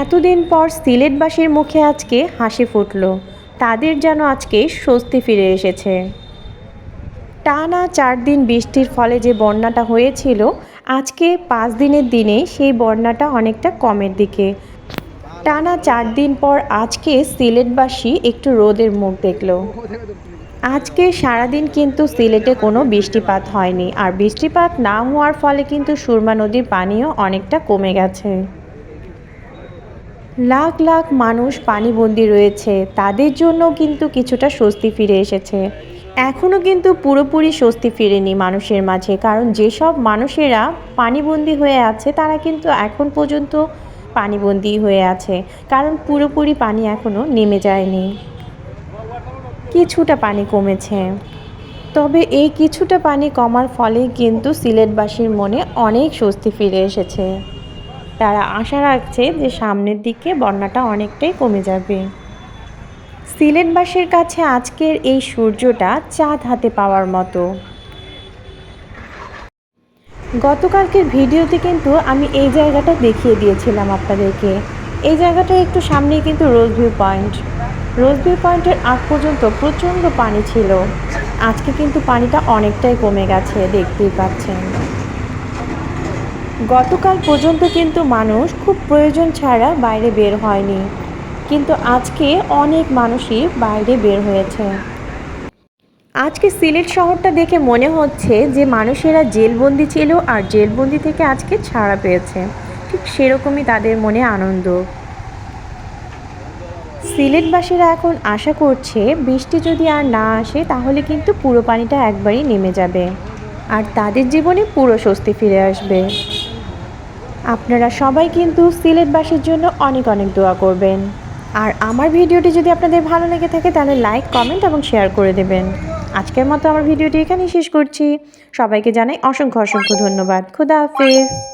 এতদিন পর সিলেটবাসীর মুখে আজকে হাসি ফুটল। তাদের যেন আজকে স্বস্তি ফিরে এসেছে। টানা চার দিন বৃষ্টির ফলে যে বন্যাটা হয়েছিল, আজকে পাঁচ দিনের দিনে সেই বন্যাটা অনেকটা কমের দিকে। টানা চার দিন পর আজকে সিলেটবাসী একটু রোদের মুখ দেখল। আজকে সারাদিন কিন্তু সিলেটে কোনো বৃষ্টিপাত হয়নি। আর বৃষ্টিপাত না হওয়ার ফলে কিন্তু সুরমা নদীর পানিও অনেকটা কমে গেছে। লাখ লাখ মানুষ পানিবন্দী রয়েছে। তাদের জন্য কিন্তু কিছুটা স্বস্তি ফিরে এসেছে। এখনও কিন্তু পুরোপুরি স্বস্তি ফিরেনি মানুষের মাঝে। কারণ যেসব মানুষেরা পানিবন্দী হয়ে আছে, তারা কিন্তু এখন পর্যন্ত পানিবন্দী হয়ে আছে। কারণ পুরোপুরি পানি এখনও নেমে যায়নি। কিছুটা পানি কমেছে। তবে এই কিছুটা পানি কমার ফলে কিন্তু সিলেটবাসীর মনে অনেক স্বস্তি ফিরে এসেছে। তারা আশা রাখছে যে সামনের দিকে বন্যাটা অনেকটাই কমে যাবে। সিলেটবাসীর কাছে আজকের এই সূর্যটা চাঁদ হাতে পাওয়ার মতো। গতকালকের ভিডিওতে কিন্তু আমি এই জায়গাটা দেখিয়ে দিয়েছিলাম আপনাদেরকে। এই জায়গাটা একটু সামনেই কিন্তু রোজভিউ পয়েন্ট। রোজভিউ পয়েন্টের আগ পর্যন্ত প্রচণ্ড পানি ছিল। আজকে কিন্তু পানিটা অনেকটাই কমে গেছে, দেখতেই পাচ্ছেন। গতকাল পর্যন্ত কিন্তু মানুষ খুব প্রয়োজন ছাড়া বাইরে বের হয়নি। কিন্তু আজকে অনেক মানুষই বাইরে বের হয়েছে। আজকে সিলেট শহরটা দেখে মনে হচ্ছে যে মানুষেরা জেলবন্দি ছিল আর জেলবন্দি থেকে আজকে ছাড়া পেয়েছে। ঠিক সেরকমই তাদের মনে আনন্দ। সিলেটবাসীরা এখন আশা করছে বৃষ্টি যদি আর না আসে তাহলে কিন্তু পুরো পানিটা একবারই নেমে যাবে। আর তাদের জীবনে পুরো স্বস্তি ফিরে আসবে। আপনারা সবাই কিন্তু সিলেটবাসীর জন্য অনেক অনেক দোয়া করবেন। আর আমার ভিডিওটি যদি আপনাদের ভালো লেগে থাকে, তাহলে লাইক, কমেন্ট এবং শেয়ার করে দেবেন। আজকের মতো আমার ভিডিওটি এখানেই শেষ করছি। সবাইকে জানাই অসংখ্য অসংখ্য ধন্যবাদ। খুদা হাফিজ।